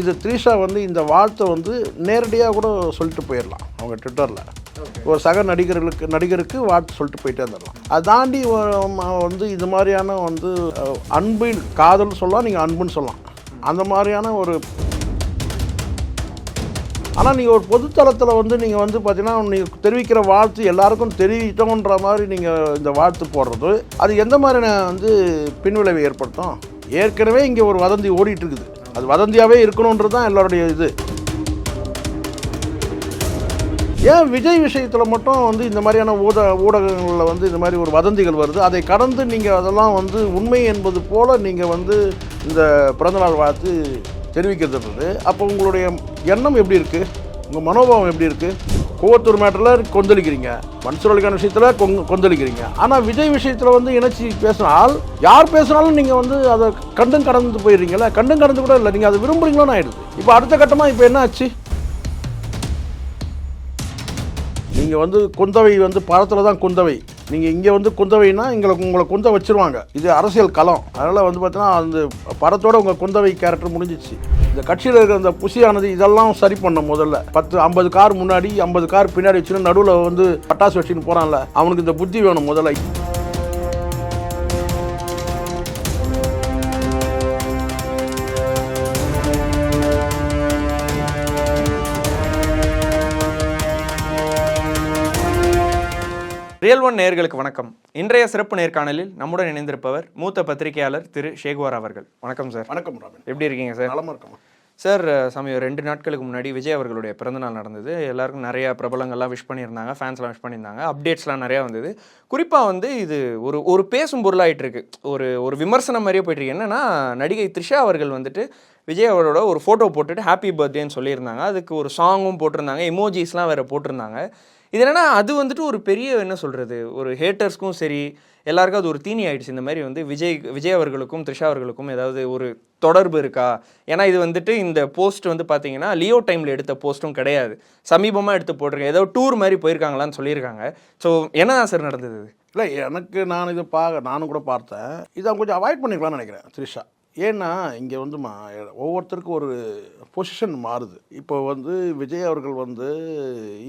இது த்ரீஷா வந்து இந்த வாழ்த்தை வந்து நேரடியாக கூட சொல்லிட்டு போயிடலாம். அவங்க ட்விட்டரில். ஒரு சக நடிகர்களுக்கு நடிகருக்கு வாழ்த்து சொல்லிட்டு போயிட்டே வந்துடலாம் அதை தாண்டி வந்து இது மாதிரியான வந்து அன்பின் காதல் சொல்லலாம் நீங்கள் அன்புன்னு சொல்லலாம். அந்த மாதிரியான ஒரு ஆனால் நீங்கள் ஒரு பொதுத்தளத்தில் வந்து நீங்கள் வந்து பார்த்தீங்கன்னா நீங்கள் தெரிவிக்கிற வாழ்த்து எல்லாருக்கும் தெரிவிட்டோன்ற மாதிரி நீங்கள் இந்த வாழ்த்து போடுறது அது எந்த மாதிரியான வந்து பின்விளைவை ஏற்படுத்தும்? ஏற்கனவே இங்கே ஒரு வதந்தி ஓடிட்டு இருக்குது. அது வதந்தியாகவே இருக்கணுன்றது தான் எல்லாருடைய இது. ஏன் விஜய் விஷயத்தில் மட்டும் வந்து இந்த மாதிரியான ஊட ஊடகங்களில் வந்து இந்த மாதிரி ஒரு வதந்திகள் வருது? அதை கடந்து நீங்கள் அதெல்லாம் வந்து உண்மை என்பது போல் நீங்கள் வந்து இந்த பிறந்தநாள் வாழ்த்து தெரிவிக்கிறது. அப்போ உங்களுடைய எண்ணம் எப்படி இருக்குது உங்கள் மனோபாவம் எப்படி இருக்குது ஒவ்வொருத்தர் மேட்டரில் கொந்தளிக்கிறீங்க. மன்சூர் அலிகான் விஷயத்தில் கொங் கொந்தளிக்கிறீங்க. ஆனால் விஜய் விஷயத்தில் வந்து இணைச்சி பேசினால் யார் பேசினாலும் நீங்கள் வந்து அதை கண்டும் கடந்து போயிடுறீங்களா கண்டும் கடந்து கூட இல்லை. நீங்கள் அதை விரும்புறீங்களோன்னு ஆயிடுது. இப்போ அடுத்த கட்டமாக இப்போ என்ன ஆச்சு? நீங்கள் வந்து குந்தவை வந்து படத்தில் தான் குந்தவை. நீங்கள் இங்கே வந்து குந்தவைனா எங்களை உங்களை குந்த வச்சிருவாங்க. இது அரசியல் களம். அதனால் வந்து பார்த்தீங்கன்னா அந்த படத்தோட உங்கள் குந்தவை கேரக்டர் முடிஞ்சிச்சு. இந்த கட்சியில் இருக்கிற அந்த புசியானது இதெல்லாம் சரி பண்ண முதல்ல. பத்து ஐம்பது கார் முன்னாடி ஐம்பது கார் பின்னாடி வச்சுன்னு நடுவில் வந்து பட்டாசு வச்சுன்னு போகிறான்ல அவனுக்கு இந்த புத்தி வேணும் முதல்ல. ரியல் ஒன் நேயர்களுக்கு வணக்கம். இன்றைய சிறப்பு நேர்காணலில் நம்முடன் இணைந்திருப்பவர் மூத்த பத்திரிகையாளர் திரு ஷேகுவார் அவர்கள். வணக்கம் சார். வணக்கம் எப்படி இருக்கீங்க சார்? இருக்கமா சார் சமயம் ரெண்டு நாட்களுக்கு முன்னாடி விஜய் அவர்களுடைய பிறந்தநாள் நடந்தது. எல்லாருக்கும் நிறைய பிரபலங்கள்லாம் விஷ் பண்ணியிருந்தாங்க ஃபேன்ஸ்லாம் விஷ் பண்ணியிருந்தாங்க அப்டேட்ஸ்லாம் நிறையா வந்தது. குறிப்பாக வந்து இது ஒரு ஒரு பேசும் பொருளாயிட்டு இருக்கு ஒரு ஒரு விமர்சனம் மாதிரியே போயிட்டு இருக்கு என்னன்னா நடிகை த்ரிஷா அவர்கள் வந்துட்டு விஜய் அவரோட ஒரு ஃபோட்டோ போட்டுட்டு ஹாப்பி பர்த்டேன்னு சொல்லியிருந்தாங்க. அதுக்கு ஒரு சாங்கும் போட்டிருந்தாங்க. எமோஜிஸ்லாம் வேற போட்டிருந்தாங்க. இது என்னென்னா அது வந்துட்டு ஒரு பெரிய என்ன சொல்கிறது ஒரு ஹேட்டர்ஸ்க்கும் சரி எல்லாருக்கும் அது ஒரு தீனி ஆயிடுச்சு. இந்த மாதிரி வந்து விஜய் விஜய் அவர்களுக்கும் த்ரிஷா அவர்களுக்கும் ஏதாவது ஒரு தொடர்பு இருக்கா? ஏன்னா இது வந்துட்டு இந்த போஸ்ட் வந்து பார்த்தீங்கன்னா லியோ டைமில் எடுத்த போஸ்ட்டும் கிடையாது. சமீபமாக எடுத்து போட்டிருக்கேன் ஏதோ டூர் மாதிரி போயிருக்காங்களான்னு சொல்லியிருக்காங்க. ஸோ என்ன சார் நடந்தது இல்லை எனக்கு நான் இதை பா நானும் கூட பார்த்தேன். இதை கொஞ்சம் அவாய்ட் பண்ணிக்கலாம்னு நினைக்கிறேன் த்ரிஷா. ஏன்னா இங்கே வந்து மா ஒவ்வொருத்தருக்கும் ஒரு பொசிஷன் மாறுது. இப்போ வந்து விஜய் அவர்கள் வந்து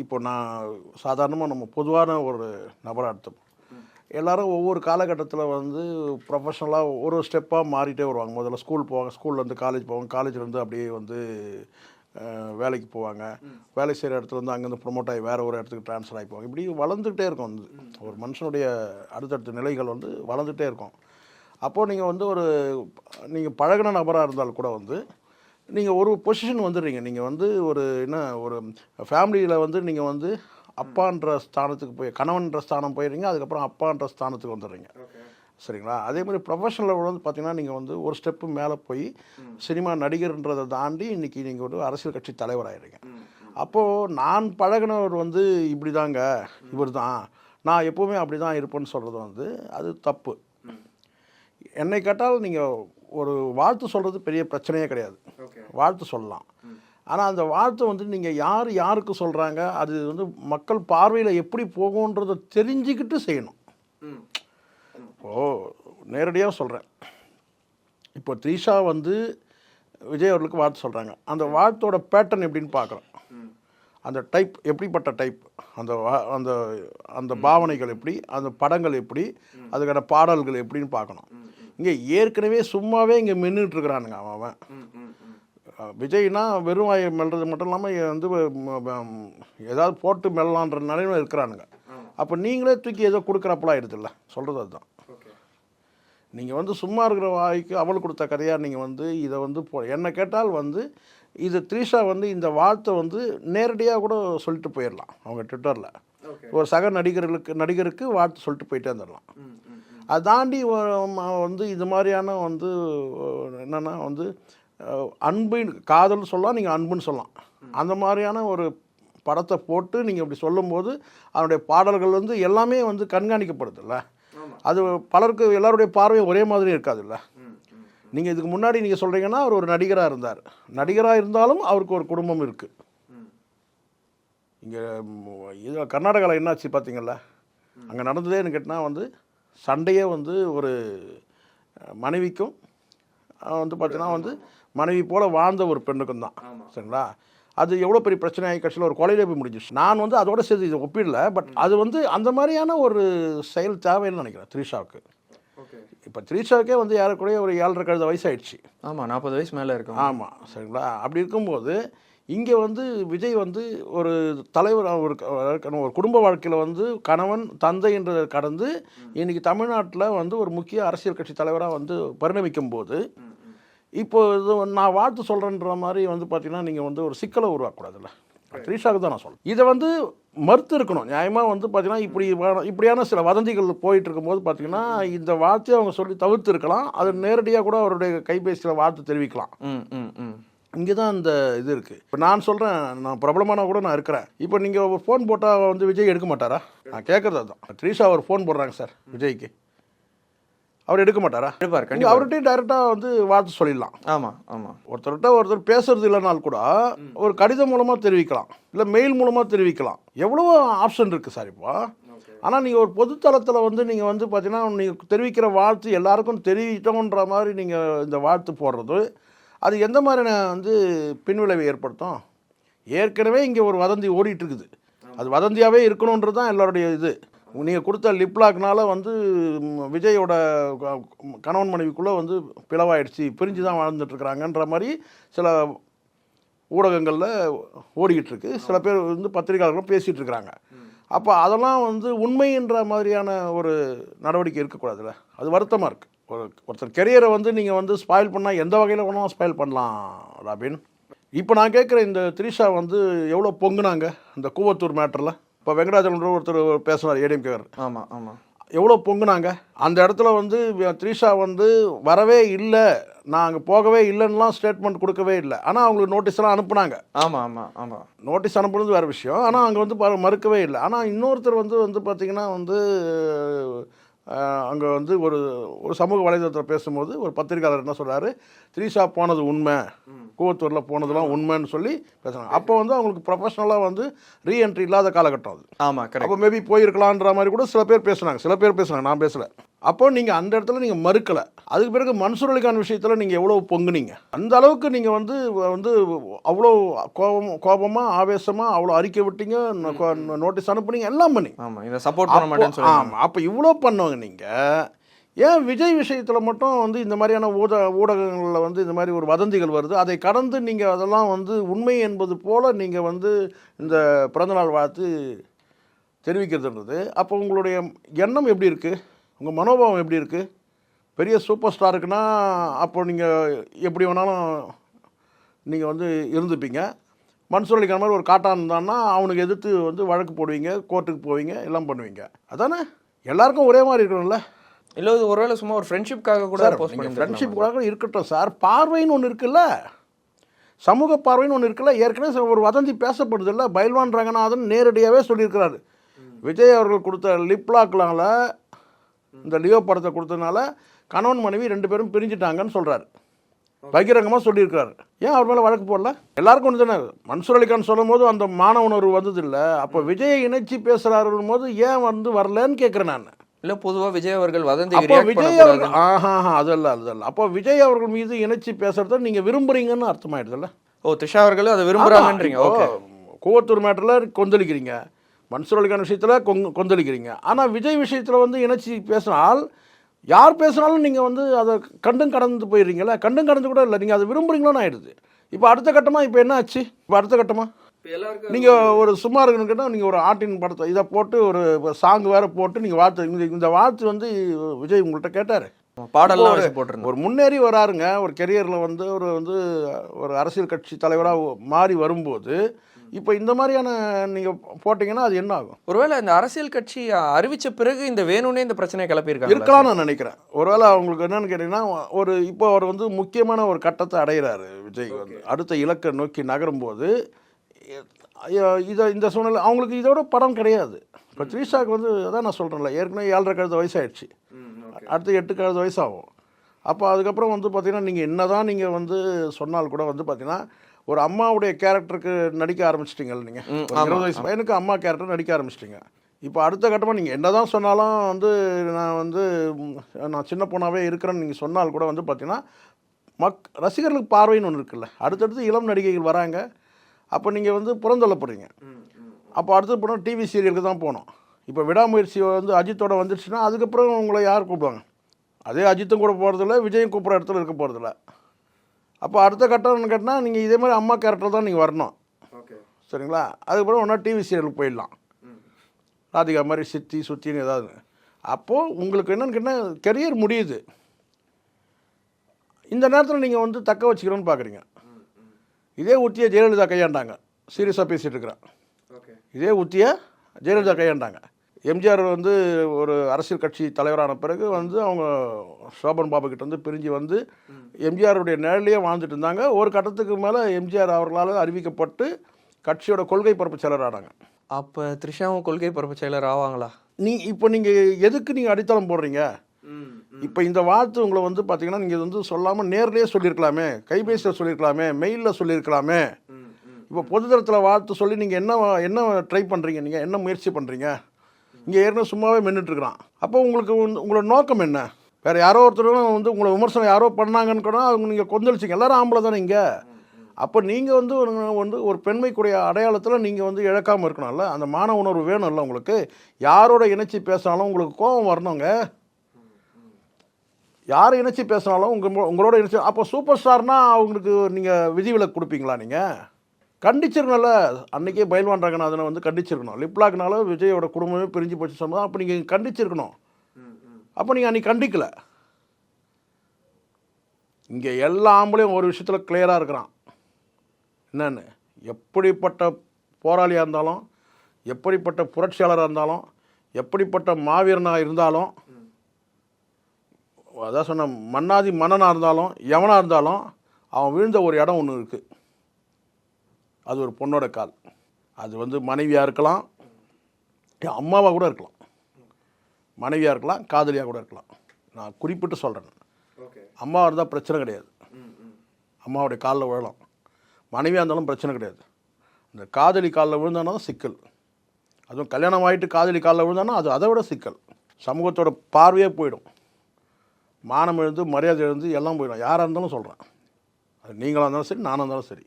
இப்போ நான் சாதாரணமாக நம்ம பொதுவான ஒரு நபராக எடுத்துப்போம். எல்லாரும் ஒவ்வொரு காலகட்டத்தில் வந்து ப்ரொஃபஷனலாக ஒரு ஸ்டெப்பாக மாறிட்டே வருவாங்க. முதல்ல ஸ்கூல் போவாங்க. ஸ்கூல்லேருந்து காலேஜ் போவாங்க. காலேஜ்லேருந்து அப்படியே வந்து வேலைக்கு போவாங்க. வேலை செய்கிற இடத்துல வந்து அங்கேருந்து ப்ரொமோட் ஆகி வேறு ஒரு இடத்துக்கு ட்ரான்ஸ்ஃபர் ஆகி போவாங்க. இப்படி வளர்ந்துக்கிட்டே இருக்கும். வந்து ஒரு மனுஷனுடைய அடுத்தடுத்த நிலைகள் வந்து வளர்ந்துட்டே இருக்கும். அப்போது நீங்கள் வந்து ஒரு நீங்கள் பழகின நபராக இருந்தால் கூட வந்து நீங்கள் ஒரு பொசிஷன் வந்துடுறீங்க. நீங்கள் வந்து ஒரு என்ன ஒரு ஃபேமிலியில் வந்து நீங்கள் வந்து அப்பான்ற ஸ்தானத்துக்கு போய் கணவன்ற ஸ்தானம் போயிடுறீங்க அதுக்கப்புறம் அப்பான்ற ஸ்தானத்துக்கு வந்துடுறீங்க. சரிங்களா? அதே மாதிரி ப்ரொஃபஷனல் வந்து பார்த்தீங்கன்னா நீங்கள் வந்து ஒரு ஸ்டெப்பு மேலே போய் சினிமா நடிகர்ன்றதை தாண்டி இன்றைக்கி நீங்கள் ஒரு அரசியல் கட்சி தலைவராகிறீங்க அப்போது நான் பழகினவர் வந்து இப்படி தாங்க இவர் தான் நான் எப்போவுமே அப்படி தான் இருப்பேன்னு சொல்கிறது வந்து அது தப்பு. என்னை கேட்டால் நீங்கள் ஒரு வாழ்த்து சொல்கிறது பெரிய பிரச்சனையே கிடையாது. வாழ்த்து சொல்லலாம். ஆனால் அந்த வாழ்த்து வந்து நீங்கள் யார் யாருக்கு சொல்கிறாங்க அது வந்து மக்கள் பார்வையில் எப்படி போகுன்றதை தெரிஞ்சுக்கிட்டு செய்யணும். ஓ நேரடியாக சொல்கிறேன் இப்போ த்ரீஷா வந்து விஜய் அவர்களுக்கு வாழ்த்து சொல்கிறாங்க அந்த வாழ்த்தோட பேட்டர்ன் எப்படின்னு பார்க்குறோம். அந்த டைப் எப்படிப்பட்ட டைப் அந்த அந்த அந்த பாவனைகள் எப்படி? அந்த படங்கள் எப்படி? அதுக்கான பாடல்கள் எப்படின்னு பார்க்கணும். இங்கே ஏற்கனவே சும்மாவே இங்கே மின்னுட்டு இருக்கிறானுங்க அவன். அவன் விஜய்னா வெறும் வாயை மெல்றது மட்டும் இல்லாமல் வந்து ஏதாவது போட்டு மெல்லலான்ற நிலைமை இருக்கிறானுங்க. அப்போ நீங்களே தூக்கி ஏதோ கொடுக்குறப்பலாம் ஆயிடுதுல்ல? சொல்கிறது அதுதான். நீங்கள் வந்து சும்மா இருக்கிற வாய்க்கு அவள் கொடுத்த கதையாக நீங்கள் வந்து இதை வந்து போ என்னை கேட்டால் வந்து இது த்ரீஷா வந்து இந்த வாழ்த்தை வந்து நேரடியாக கூட சொல்லிட்டு போயிடலாம். அவங்க ட்விட்டரில். ஒரு சக நடிகர்களுக்கு நடிகருக்கு வாழ்த்து சொல்லிட்டு போயிட்டே வந்துடலாம் அதை தாண்டி வந்து இது மாதிரியான வந்து என்னென்னா வந்து அன்பின் காதல் சொல்லலாம் நீங்கள் அன்புன்னு சொல்லலாம். அந்த மாதிரியான ஒரு படத்தை போட்டு நீங்கள் இப்படி சொல்லும்போது அதனுடைய பாடல்கள் வந்து எல்லாமே வந்து கண்காணிக்கப்படுதுல்ல. அது பலருக்கு எல்லாருடைய பார்வையும் ஒரே மாதிரி இருக்காதுல்ல. நீங்கள் இதுக்கு முன்னாடி நீங்கள் சொல்கிறீங்கன்னா அவர் ஒரு நடிகராக இருந்தார். நடிகராக இருந்தாலும் அவருக்கு ஒரு குடும்பம் இருக்குது இங்கே இது கர்நாடகாவில் என்னாச்சு பார்த்தீங்களா அங்கே நடந்ததேன்னு கேட்டால் வந்து சண்டையே வந்து ஒரு மனைவிக்கும் வந்து பார்த்தீங்கன்னா வந்து மனைவி போல வாழ்ந்த ஒரு பெண்ணுக்கும் தான். சரிங்களா? அது எவ்வளோ பெரிய பிரச்சனையாகி கட்சியில் ஒரு கொலையிலே போய் முடிஞ்சிச்சு. நான் வந்து அதோட சேர்த்து இதை ஒப்பிடல. பட் அது வந்து அந்த மாதிரியான ஒரு செயல் தேவைன்னு நினைக்கிறேன் த்ரிஷாவுக்கு. இப்போ த்ரிஷாவுக்கே வந்து ஏறக்குறைய ஒரு ஏழரை கழுத வயசாயிடுச்சு. ஆமா நாற்பது வயசு மேல இருக்கும். ஆமாம் சரிங்களா? அப்படி இருக்கும்போது இங்கே வந்து விஜய் வந்து ஒரு தலைவர் ஒரு ஒரு குடும்ப வாழ்க்கையில் வந்து கணவன் தந்தை என்றதை கடந்து இன்றைக்கி தமிழ்நாட்டில் வந்து ஒரு முக்கிய அரசியல் கட்சி தலைவராக வந்து பரிணமிக்கும் போது இப்போ இது நான் வாழ்த்து சொல்கிறேன்ற மாதிரி வந்து பார்த்தீங்கன்னா நீங்கள் வந்து ஒரு சிக்கலை உருவாக்கக்கூடாதுல்ல. த்ரீஷாக்கு தான் நான் சொல்கிறேன் இதை வந்து மறுத்து இருக்கணும். நியாயமாக வந்து பார்த்தீங்கன்னா இப்படி இப்படியான சில வதந்திகள் போயிட்டு இருக்கும்போது பார்த்தீங்கன்னா இந்த வார்த்தையை அவங்க சொல்லி தவிர்த்து இருக்கலாம். அது நேரடியாக கூட அவருடைய கைபேசியில் வார்த்தை தெரிவிக்கலாம். ம் ம் ம். இங்கே தான் இந்த இது இருக்குது இப்போ நான் சொல்கிறேன் நான் பிரபலமான கூட நான் இருக்கிறேன். இப்போ நீங்கள் ஃபோன் போட்டால் வந்து விஜய் எடுக்க மாட்டாரா? நான் கேட்குறது அதுதான் த்ரீஷா ஒரு ஃபோன் போடுறாங்க சார் விஜய்க்கு. அவர் எடுக்க மாட்டாரா? எடுப்பார் நீங்கள் கண்டிப்பா. அவர்கிட்டையும் டைரெக்டாக வந்து வாழ்த்து சொல்லிடலாம். ஆமா ஆமா. ஒருத்தர்கிட்ட ஒருத்தர் பேசுறது இல்லைனால் கூட ஒரு கடிதம் மூலமாக தெரிவிக்கலாம். இல்லை மெயில் மூலமாக தெரிவிக்கலாம். எவ்வளவோ ஆப்ஷன் இருக்குது சார் இப்போ. ஆனால் நீங்கள் ஒரு பொதுத்தளத்தில் வந்து நீங்கள் வந்து பார்த்தீங்கன்னா நீங்கள் தெரிவிக்கிற வாழ்த்து எல்லாருக்கும் தெரிவிட்டோன்ற மாதிரி நீங்கள் இந்த வாழ்த்து போடுறது அது எந்த மாதிரியான வந்து பின்விளைவை ஏற்படுத்தும்? ஏற்கனவே இங்கே ஒரு வதந்தி ஓடிட்டு இருக்குது அது வதந்தியாகவே இருக்கணுன்றது தான் எல்லாருடைய இது. நீங்கள் கொடுத்த லிப்லாக்னால வந்து விஜயோட கணவன் மனைவிக்குள்ளே வந்து பிளவாயிடுச்சு பிரிஞ்சு தான் வாழ்ந்துட்டுருக்குறாங்கன்ற மாதிரி சில ஊடகங்களில் ஓடிக்கிட்டு இருக்கு சில பேர் வந்து பத்திரிகையாளர்களும் பேசிகிட்டு இருக்கிறாங்க அப்போ அதெல்லாம் வந்து உண்மைன்ற மாதிரியான ஒரு நடவடிக்கை இருக்கக்கூடாதுல்ல? அது வருத்தமாக இருக்குது ஒரு ஒருத்தர் கெரியரை வந்து நீங்கள் வந்து ஸ்பாயில் பண்ணால் எந்த வகையில் வேணாலும் ஸ்பாயில் பண்ணலாம் ராபின்? இப்போ நான் கேட்குற இந்த த்ரிஷா வந்து எவ்வளோ பொங்குனாங்க இந்த கூவத்தூர் மேட்டரில் இப்போ வெங்கடாச்சலம் ஒருத்தர் பேசுனார் ஏடிஎம்கேவர் ஆமா ஆமா. எவ்வளோ பொங்குனாங்க? அந்த இடத்துல வந்து த்ரிஷா வந்து வரவே இல்லை நான் அங்கே போகவே இல்லைன்னுலாம் ஸ்டேட்மெண்ட் கொடுக்கவே இல்லை. ஆனால் அவங்களுக்கு நோட்டீஸ்லாம் அனுப்புனாங்க. ஆமா ஆமா ஆமா. நோட்டீஸ் அனுப்புனது வேறு விஷயம். ஆனால் அங்கே வந்து மறுக்கவே இல்லை. ஆனால் இன்னொருத்தர் வந்து வந்து பார்த்திங்கன்னா வந்து அங்கே வந்து ஒரு ஒரு சமூக வலைதளத்தில் பேசும்போது ஒரு பத்திரிகையாளர் என்ன சொல்றாரு? த்ரீஷா போனது உண்மை. கூவத்தூரில் போனதெல்லாம் உண்மைன்னு சொல்லி பேசுனாங்க அப்போ வந்து அவங்களுக்கு ப்ரொஃபஷனலாக வந்து ரீஎன்ட்ரி இல்லாத காலகட்டம் அது. ஆமா கரெக்ட் அப்போ மேபி போயிருக்கலான்ற மாதிரி கூட சில பேர் பேசுனாங்க. சில பேர் பேசுனாங்க. நான் பேசல. அப்போ நீங்கள் அந்த இடத்துல நீங்கள் மறுக்கலை. அதுக்கு பிறகு மன்சூர் அலிகான் விஷயத்தில் நீங்கள் எவ்வளோ பொங்குனீங்க? அந்த அளவுக்கு நீங்கள் வந்து வந்து அவ்வளோ கோபம் கோபமாக ஆவேசமாக அவ்வளோ அறிக்கை விட்டீங்க நோட்டீஸ் அனுப்புனீங்க எல்லாம் பண்ணீங்க. ஆமா இதை சப்போர்ட் பண்ண மாட்டேன்னு ஆமாம் அப்போ இவ்வளோ பண்ணவங்க நீங்கள் ஏன் விஜய் விஷயத்தில் மட்டும் வந்து இந்த மாதிரியான ஊட ஊடகங்களில் வந்து இந்த மாதிரி ஒரு வதந்திகள் வருது? அதை கடந்து நீங்கள் அதெல்லாம் வந்து உண்மை என்பது போல் நீங்கள் வந்து இந்த பிறந்தநாள் வாழ்த்து தெரிவிக்கிறதுன்றது. அப்போ உங்களுடைய எண்ணம் எப்படி இருக்குது உங்கள் மனோபாவம் எப்படி இருக்குது பெரிய சூப்பர் ஸ்டாருக்குன்னா அப்போ நீங்கள் எப்படி வேணாலும் நீங்கள் வந்து இருந்துப்பீங்க. மன்சூர் அலிகான் மாதிரி ஒரு காட்டான் இருந்தான்னா அவனுக்கு எதிர்த்து வந்து வழக்கு போடுவீங்க கோர்ட்டுக்கு போவீங்க எல்லாம் பண்ணுவீங்க. அதானே? எல்லாருக்கும் ஒரே மாதிரி இருக்கணும்ல. இல்ல இது ஒருவேளை சும்மா ஒரு ஃப்ரெண்ட்ஷிப்காக கூட ஃப்ரெண்ட்ஷிப் கூட இருக்கட்டும் சார். பார்வைன்னு ஒன்று இருக்குல்ல. சமூக பார்வைன்னு ஒன்று இருக்குல்ல. ஏற்கனவே ஒரு வதந்தி பேசப்படுது இல்லை. பைல்வான் ரங்கநாதன் நேரடியாகவே சொல்லியிருக்கிறாரு. விஜய் அவர்கள் கொடுத்த லிப்லாக்லால இந்த லியோ படத்தை கொடுத்ததுனால கணவன் மனைவி ரெண்டு பேரும் பிரிஞ்சிட்டாங்கன்னு சொல்கிறாரு பகிரங்கமாக சொல்லியிருக்கிறாரு. ஏன் அவர் மேலே வழக்கு போடல? எல்லாருக்கும் ஒன்று தானே மன்சூர் அலிகான் சொல்லும் போது அந்த மான உணர்வு வந்தது இல்லை அப்போ விஜயை இணைச்சி பேசுகிறாருன்னு போது ஏன் வந்து வரலன்னு கேட்குறேன் நான். இல்ல பொதுவா விஜய் அவர்கள் ரியாக்ட் விஜய் அவர்கள் ஆஹா ஆஹா, அதல்ல அதல்ல. அப்போ விஜய் அவர்கள் மீது இணைச்சி பேசுறத நீங்க விரும்புறீங்கன்னு அர்த்தமாயிடுதுல்ல. ஓ த்ரிஷா அவர்களும் அதை விரும்புறாங்கன்றீங்க. ஆமா, ஓகே. கூவத்தூர் மேட்டரில் கொந்தளிக்கிறீங்க. மன்சூர் அலிகான் விஷயத்தில் கொங் கொந்தளிக்கிறீங்க. ஆனால் விஜய் விஷயத்தில் வந்து இணைச்சி பேசினால் யார் பேசினாலும் நீங்கள் வந்து அதை கண்டும் கடந்து போயிடுறீங்களா கண்டும் கடந்து கூட இல்லை. நீங்கள் அதை விரும்புறீங்களோன்னு ஆயிடுது. இப்போ அடுத்த கட்டமாக இப்போ என்ன ஆச்சு? இப்போ அடுத்த கட்டமாக நீங்கள் ஒரு சும்மா இருக்கணும்னு கேட்டால் நீங்கள் ஒரு ஆட்டின் படத்தை இதை போட்டு ஒரு சாங் வேறு போட்டு நீங்கள் வாழ்த்து இந்த இந்த வாழ்த்து வந்து விஜய் உங்கள்கிட்ட கேட்டார். வச்சு போட்டிருந்தோம் ஒரு முன்னேறி வராருங்க. ஒரு கெரியரில் வந்து ஒரு வந்து ஒரு அரசியல் கட்சி தலைவராக மாறி வரும்போது இப்போ இந்த மாதிரியான நீங்கள் போட்டிங்கன்னா அது என்ன ஆகும்? ஒருவேளை இந்த அரசியல் கட்சி அறிவிச்ச பிறகு இந்த வேணும்னே இந்த பிரச்சனையை கிளப்பியிருக்காங்க இருக்கலாம் நான் நினைக்கிறேன். ஒருவேளை அவங்களுக்கு என்னன்னு கேட்டிங்கன்னா ஒரு இப்போ அவர் வந்து முக்கியமான ஒரு கட்டத்தை அடைகிறாரு விஜய் வந்து. அடுத்த இலக்கை நோக்கி நகரும்போது இ- இதை இந்த சூழ்நிலை அவங்களுக்கு இதோட படம் கிடையாது. இப்போ த்ரீஷாக்கு வந்து அதான் நான் சொல்கிறேன்ல ஏற்கனவே ஏழரை கழுத வயசாயிடுச்சு. அடுத்து எட்டு கழுத வயசாகும். அப்போ அதுக்கப்புறம் வந்து பார்த்தீங்கன்னா நீங்கள் என்ன தான் நீங்கள் வந்து சொன்னால் கூட வந்து பார்த்தீங்கன்னா ஒரு அம்மாவுடைய கேரக்டருக்கு நடிக்க ஆரம்பிச்சிட்டிங்கல்ல நீங்கள் இருபது வயசு பையனுக்கு அம்மா கேரக்டர் நடிக்க ஆரம்பிச்சிட்டிங்க. இப்போ அடுத்த கட்டமாக நீங்கள் என்ன தான் சொன்னாலும் வந்து நான் வந்து நான் சின்ன பொண்ணாவே இருக்கிறேன்னு நீங்கள் சொன்னால் கூட வந்து பார்த்தீங்கன்னா மக் ரசிகர்களுக்கு பார்வைன்னு ஒன்று இருக்குல்ல. அடுத்தடுத்து இளம் நடிகைகள் வராங்க. அப்போ நீங்கள் வந்து புறந்தள்ளப்படுறீங்க. அப்போ அடுத்து போனால் டிவி சீரியலுக்கு தான் போகணும் இப்போ விடாமுயற்சி வந்து அஜித்தோட வந்துடுச்சுன்னா அதுக்கப்புறம் உங்களை யார் கூப்பிடுவாங்க? அதே அஜித்தும் கூட போகிறதில்ல விஜயும் கூப்பிட்ற இடத்துல இருக்க போகிறதில்ல அப்போ அடுத்த கட்டம்னு கேட்டால் நீங்கள் இதே மாதிரி அம்மா கேரக்டர் தான் நீங்கள் வரணும். ஓகே. சரிங்களா? அதுக்கப்புறம் ஒன்றா டிவி சீரியலுக்கு போயிடலாம். ராதிகா மாதிரி சித்தி சுத்தின்னு ஏதாவது. அப்போது உங்களுக்கு என்னன்னு கேட்டால் கெரியர் முடியுது. இந்த நேரத்தில் நீங்கள் வந்து தக்க வச்சுக்கணும்னு பார்க்குறீங்க இதே உத்தியை ஜெயலலிதா கையாண்டாங்க. சீரியஸாக பேசிகிட்டு இருக்கிறேன். இதே உத்தியை ஜெயலலிதா கையாண்டாங்க. எம்ஜிஆர் வந்து ஒரு அரசியல் கட்சி தலைவரான பிறகு வந்து அவங்க சோபன் பாபு கிட்ட வந்து பிரிஞ்சு வந்து எம்ஜிஆருடைய நிழலையே வாழ்ந்துட்டு இருந்தாங்க. ஒரு கட்டத்துக்கு மேலே எம்ஜிஆர் அவர்களால் அறிவிக்கப்பட்டு கட்சியோட கொள்கை பரப்பு செயலரானாங்க. அப்போ த்ரிஷாவும் கொள்கை பரப்பு செயலர் ஆவாங்களா? நீ இப்போ நீங்கள் எதுக்கு நீங்கள் அடித்தளம் போடுறீங்க? இப்போ இந்த வாழ்த்து உங்களை வந்து பார்த்தீங்கன்னா நீங்கள் வந்து சொல்லாமல் நேர்லேயே சொல்லியிருக்கலாமே கைபேசியில் சொல்லியிருக்கலாமே மெயிலில் சொல்லியிருக்கலாமே. இப்போ பொதுத்தளத்தில் வாழ்த்து சொல்லி நீங்கள் என்ன என்ன ட்ரை பண்ணுறீங்க நீங்கள் என்ன முயற்சி பண்ணுறீங்க இங்கே ஏற்கனவே சும்மாவே மின்னுட்டுருக்குறான் அப்போ உங்களுக்கு வந்து உங்களோட நோக்கம் என்ன? வேறு யாரோ ஒருத்தரும் வந்து உங்களை விமர்சனம் யாரோ பண்ணாங்கன்னு கூட அவங்க நீங்கள் கொந்தளிச்சிங்க. எல்லாரும் ஆம்பளை தானே இங்கே? அப்போ நீங்கள் வந்து வந்து ஒரு பெண்மைக்குரிய அடையாளத்தில் நீங்கள் வந்து இழக்காமல் இருக்கணும்ல? அந்த மான உணர்வு வேணும்ல உங்களுக்கு? யாரோட இணைச்சி பேசினாலும் உங்களுக்கு கோபம் வரணுங்க. யார் இணைச்சி பேசினாலும் உங்கள் உங்களோட இணைச்சி அப்போ சூப்பர் ஸ்டார்னால் அவங்களுக்கு நீங்கள் விதிவிலக்கு கொடுப்பீங்களா நீங்கள் கண்டிச்சிருக்கணும்ல. அன்றைக்கே பயில்வான் ரங்கநாதனை வந்து கண்டிச்சிருக்கணும். லிப்லாக்னால விஜயோட குடும்பமே பிரிஞ்சு போச்சு சொன்னது அப்போ நீங்கள் கண்டிச்சிருக்கணும். அப்போ நீங்கள் அன்றைக்கி கண்டிக்கலை. இங்கே எல்லா ஆம்பளையும் ஒரு விஷயத்தில் கிளியராக இருக்கிறான். என்னன்னு? எப்படிப்பட்ட போராளியாக இருந்தாலும் எப்படிப்பட்ட புரட்சியாளராக இருந்தாலும் எப்படிப்பட்ட மாவீரனாக இருந்தாலும் அதான் சொன்ன மன்னாதி மன்னனாக இருந்தாலும் எவனாக இருந்தாலும் அவன் விழுந்த ஒரு இடம் ஒன்று இருக்குது அது ஒரு பொண்ணோட கால். அது வந்து மனைவியாக இருக்கலாம் அம்மாவாக கூட இருக்கலாம். மனைவியாக இருக்கலாம் காதலியாக கூட இருக்கலாம். நான் குறிப்பிட்டு சொல்கிறேன் அம்மாவாக இருந்தால் பிரச்சனை கிடையாது. அம்மாவுடைய காலில் விழலாம். மனைவியாக இருந்தாலும் பிரச்சனை கிடையாது. இந்த காதலி காலில் விழுந்தானா தான் சிக்கல். அதுவும் கல்யாணம் ஆகிட்டு காதலி காலில் விழுந்தானா அது அதை விட சிக்கல். சமூகத்தோட பார்வையே போயிடும். மானம் எழுந்து மரியாதை எழுந்து எல்லாம் போயிடும். யாராக இருந்தாலும் சொல்கிறேன் அது நீங்களாக இருந்தாலும் சரி நானாக இருந்தாலும் சரி.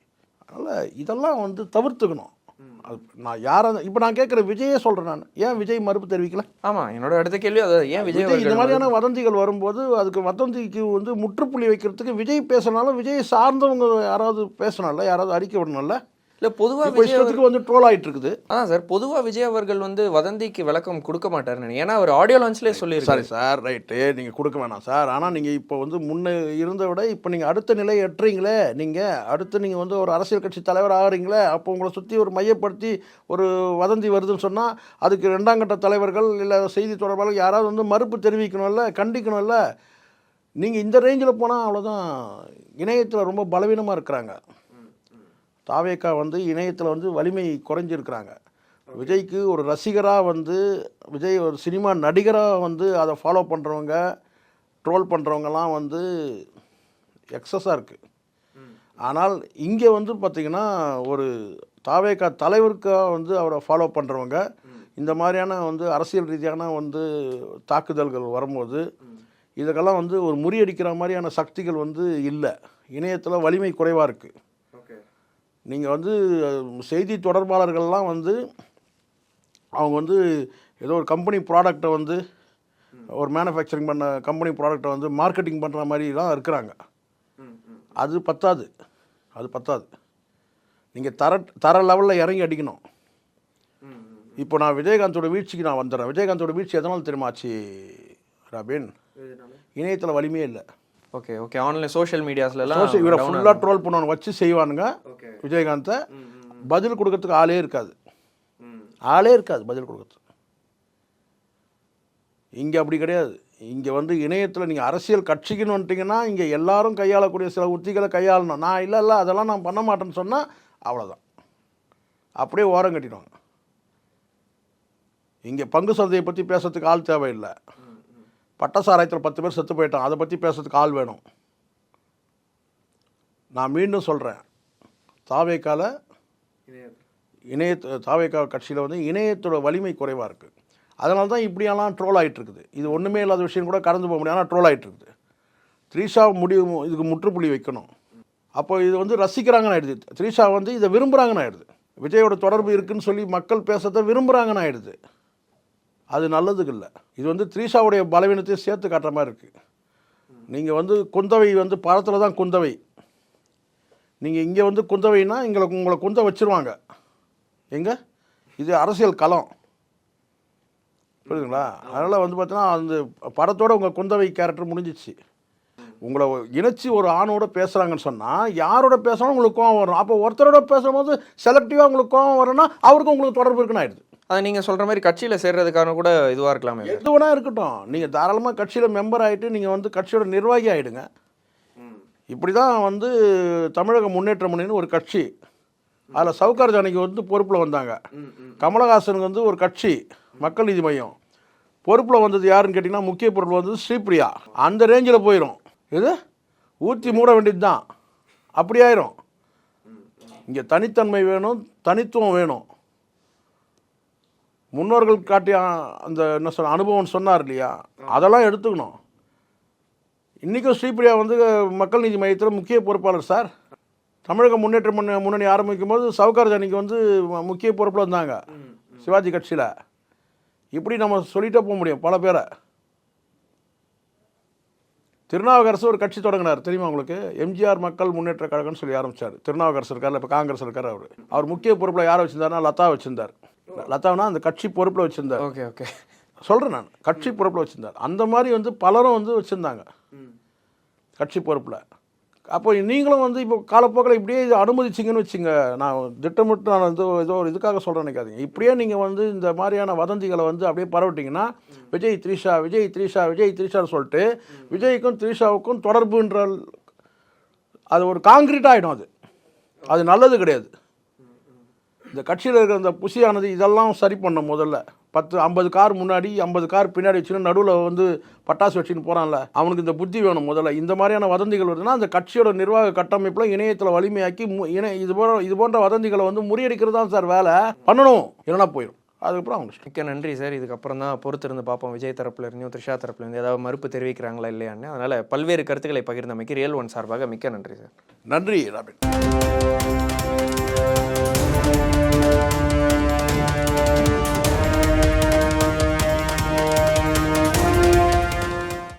அதனால் இதெல்லாம் வந்து தவிர்த்துக்கணும். அது நான் யாராக இப்போ நான் கேட்குற விஜயே சொல்கிறேன் நான். ஏன் விஜய் மறுப்பு தெரிவிக்கல? ஆமா என்னோட அடுத்த கேள்வி அது ஏன் விஜய் இந்த மாதிரியான வதந்திகள் வரும்போது அதுக்கு வதந்திக்கு வந்து முற்றுப்புள்ளி வைக்கிறதுக்கு விஜய் பேசினாலும் விஜய் சார்ந்தவங்க யாராவது பேசணும்ல யாராவது அறிக்கை விடணும்ல? இல்ல பொதுவா இப்போ விஜய் அவர்- இஷ்டத்துக்கு வந்து ட்ரோல் ஆயிட்டு இருக்குது அதான் சார் பொதுவா விஜய் அவர்கள் வந்து வதந்திக்கு விளக்கம் கொடுக்க மாட்டாருன்னு ஏன்னா அவர் ஆடியோ லான்ச்லேயே சொல்லியிருக்காரு. சாரி சார் ரைட்டு நீங்கள் கொடுக்க வேணாம் சார் ஆனால் நீங்கள் இப்போ வந்து முன்ன இருந்த விட இப்போ நீங்கள் அடுத்த நிலை எட்டுறீங்களே நீங்கள் அடுத்து நீங்கள் வந்து ஒரு அரசியல் கட்சி தலைவர் ஆகிறீங்களே அப்போ உங்களை சுற்றி ஒரு மையப்படுத்தி ஒரு வதந்தி வருதுன்னு சொன்னால் அதுக்கு ரெண்டாம் கட்ட தலைவர்கள் இல்லை செய்தி தொடர்பாளர் யாராவது வந்து மறுப்பு தெரிவிக்கணும்ல கண்டிக்கணும்ல நீங்கள் இந்த ரேஞ்சில் போனால் அவ்வளோதான் இணையத்தில் ரொம்ப பலவீனமாக இருக்கிறாங்க. தாவேக்கா வந்து இணையத்தில் வந்து வலிமை குறைஞ்சிருக்கிறாங்க. விஜய்க்கு ஒரு ரசிகராக வந்து விஜய் ஒரு சினிமா நடிகராக வந்து அதை ஃபாலோ பண்ணுறவங்க ட்ரோல் பண்ணுறவங்கலாம் வந்து எக்ஸஸாக இருக்குது ஆனால் இங்கே வந்து பார்த்திங்கன்னா ஒரு தாவேக்கா தலைவருக்காக வந்து அவரை ஃபாலோ பண்ணுறவங்க இந்த மாதிரியான வந்து அரசியல் ரீதியான வந்து தாக்குதல்கள் வரும்போது இதுக்கெல்லாம் வந்து ஒரு முறியடிக்கிற மாதிரியான சக்திகள் வந்து இல்லை. இணையத்தில் வலிமை குறைவாக இருக்குது நீங்கள் வந்து செய்தி தொடர்பாளர்கள்லாம் வந்து அவங்க வந்து ஏதோ ஒரு கம்பெனி ப்ராடக்டை வந்து ஒரு மேனுஃபேக்சரிங் பண்ண கம்பெனி ப்ராடக்டை வந்து மார்க்கெட்டிங் பண்ணுற மாதிரிலாம் இருக்கிறாங்க. அது பத்தாது. அது பத்தாது. நீங்கள் தர தர லெவலில் இறங்கி அடிக்கணும். இப்போ நான் விஜயகாந்தோட வீழ்ச்சிக்கு நான் வந்துடுறேன். விஜயகாந்தோட வீழ்ச்சி எதனால் தெரியுமாச்சு ராபின்? இணையத்தில் வலிமையே இல்லை. ஓகே ஓகே ஆன்லைன் சோஷியல் மீடியாஸ்ல சோசியல் இவரை எல்லாம் ஃபுல்லாக ட்ரோல் பண்ணவங்க வச்சு செய்வானுங்க ஓகே விஜயகாந்தை பதில் கொடுக்கறதுக்கு ஆளே இருக்காது. ஆளே இருக்காது பதில் கொடுக்கறதுக்கு. இங்கே அப்படி கிடையாது. இங்கே வந்து இணையத்தில் நீங்கள் அரசியல் கட்சிக்குன்னு வந்துட்டீங்கன்னா இங்கே எல்லாரும் கையாளக்கூடிய சில உத்திகளை கையாளணும். நான் இல்லை இல்லை அதெல்லாம் நான் பண்ண மாட்டேன்னு சொன்னால் அவ்வளோதான் அப்படியே ஓரம் கட்டிடுவாங்க. இங்கே பங்கு சந்தையை பற்றி பேசுறதுக்கு ஆள் தேவையில்லை. பட்டசாராயத்தில் பத்து பேர் செத்து போயிட்டோம் அதை பற்றி பேசுறதுக்கு ஆள் வேணும். நான் மீண்டும் சொல்கிறேன் தாவேக்கால இணைய தாவேக்கா கட்சியில் வந்து இணையத்தோட வலிமை குறைவாக இருக்குது அதனால தான் இப்படியெல்லாம் ட்ரோல் ஆகிட்டுருக்குது இது ஒன்றுமே இல்லாத விஷயம் கூட கடந்து போக முடியாது. ஆனால் ட்ரோல் ஆகிட்டு இருக்குது த்ரீஷா முடிவு இதுக்கு முற்றுப்புள்ளி வைக்கணும். அப்போ இது வந்து ரசிக்கிறாங்கன்னு ஆயிடுது. த்ரீஷா வந்து இதை விரும்புகிறாங்கன்னு ஆயிடுது. விஜயோட தொடர்பு இருக்குன்னு சொல்லி மக்கள் பேசுறதை விரும்புகிறாங்கன்னு ஆயிடுது. அது நல்லதுக்கு இல்லை இது வந்து த்ரீஷாவுடைய பலவீனத்தையும் சேர்த்து காட்டுற மாதிரி இருக்குது நீங்கள் வந்து குந்தவை வந்து படத்தில் தான் குந்தவை. நீங்கள் இங்கே வந்து குந்தவைன்னா எங்களை உங்களை குந்த வச்சிருவாங்க. எங்கே? இது அரசியல் களம். புரியுதுங்களா? அதனால் வந்து பார்த்தீங்கன்னா அந்த படத்தோட உங்கள் குந்தவை கேரக்டர் முடிஞ்சிச்சு. உங்களை இணைச்சி ஒரு ஆணோட பேசுகிறாங்கன்னு சொன்னால் யாரோட பேசணும் உங்களுக்கு கோவம் வரும். அப்போ ஒருத்தரோட பேசும்போது செலக்டிவாக உங்களுக்கு கோவம் வரும்னா அவருக்கும் உங்களுக்கு தொடர்பு இருக்குன்னு ஆயிடுது. அது நீங்கள் சொல்கிற மாதிரி கட்சியில் சேர்றதுக்கான கூட இதுவாக இருக்கலாமே. சார் எது வேணா இருக்கட்டும். நீங்கள் தாராளமாக கட்சியில் மெம்பர் ஆகிட்டு நீங்கள் வந்து கட்சியோட நிர்வாகி ஆகிடுங்க இப்படி தான் வந்து தமிழக முன்னேற்ற முன்னணி ஒரு கட்சி. அதில் சவுகார் ஜானகி வந்து பொறுப்பில் வந்தாங்க. கமலஹாசனுக்கு வந்து ஒரு கட்சி மக்கள் நீதி மையம். பொறுப்பில் வந்தது யாருன்னு கேட்டிங்கன்னா முக்கிய பொருள் வந்து ஸ்ரீபிரியா. அந்த ரேஞ்சில் போயிடும் இது? ஊற்றி மூட வேண்டியது தான் அப்படி ஆயிரும் இங்கே தனித்தன்மை வேணும் தனித்துவம் வேணும். முன்னோர்கள் காட்டிய அந்த என்ன சொல்ல அனுபவம் சொன்னார் இல்லையா? அதெல்லாம் எடுத்துக்கணும். இன்றைக்கும் ஸ்ரீபிரியா வந்து மக்கள் நீதி மையத்தில் முக்கிய பொறுப்பாளர் சார். தமிழக முன்னேற்ற முன்ன முன்னணி ஆரம்பிக்கும் போது சவுகார் ஜானிக்கு வந்து முக்கிய பொறுப்பில் இருந்தாங்க. சிவாஜி கட்சியில். இப்படி நம்ம சொல்லிட்டே போக முடியும் பல பேரை. திருநாவுக்கரசு ஒரு கட்சி தொடங்கினார் தெரியுமா உங்களுக்கு? எம்ஜிஆர் மக்கள் முன்னேற்ற கழகம்னு சொல்லி ஆரம்பிச்சார். திருநாவுக்கரசு இருக்கார் இப்போ காங்கிரஸ் இருக்கார் அவர். அவர் முக்கிய பொறுப்பில் யாரை வச்சிருந்தாருன்னா லதா வச்சிருந்தார். லதாவுனா அந்த கட்சி பொறுப்பில் வச்சிருந்தார். Okay okay. சொல்கிறேன் நான். கட்சி பொறுப்பில் வச்சுருந்தார். அந்த மாதிரி வந்து பலரும் வந்து வச்சுருந்தாங்க. கட்சி பொறுப்பில். அப்போ நீங்களும் வந்து இப்போ காலப்போக்கில் இப்படியே இது அனுமதிச்சிங்கன்னு வச்சுங்க. நான் திட்டமிட்டு நான் வந்து ஏதோ ஒரு இதுக்காக சொல்கிறேன் நினைக்காதீங்க. இப்படியே நீங்கள் வந்து இந்த மாதிரியான வதந்திகளை வந்து அப்படியே பரவிட்டீங்கன்னா விஜய் த்ரீஷா விஜய் த்ரீஷா விஜய் த்ரீஷான்னு சொல்லிட்டு விஜய்க்கும் த்ரீஷாவுக்கும் தொடர்புன்ற அது ஒரு காங்கிரீட் ஆகிடும் அது. அது நல்லது கிடையாது. இந்த கட்சியில் இருக்கிற இந்த புசியானது இதெல்லாம் சரி பண்ணும் முதல்ல. பத்து ஐம்பது கார் முன்னாடி ஐம்பது கார் பின்னாடி வச்சுன்னு நடுவில் வந்து பட்டாசு வச்சுன்னு போகிறான்ல அவனுக்கு இந்த புத்தி வேணும் முதல்ல. இந்த மாதிரியான வதந்திகள் வருதுன்னா அந்த கட்சியோட நிர்வாக கட்டமைப்பில் இணையத்தில் வலிமையாக்கி மு இணை இது போன்ற இது போன்ற வதந்திகளை வந்து முறியடிக்கிறது தான் சார் வேலை. பண்ணணும். இல்லைன்னா போயிடும் அதுக்கப்புறம் அவங்க இஷ்டம். மிக்க நன்றி சார். இதுக்கப்புறம் தான் பொறுத்திருந்து பார்ப்போம். விஜய் தரப்புல இருந்தும் த்ரிஷா தரப்புல இருந்து ஏதாவது மறுப்பு தெரிவிக்கிறாங்களா இல்லையான்னு. அதனால் பல்வேறு கருத்துக்களை பகிர்ந்தமைக்கு ரியல் ஒன் சார்பாக மிக்க நன்றி சார். நன்றி ராபின்.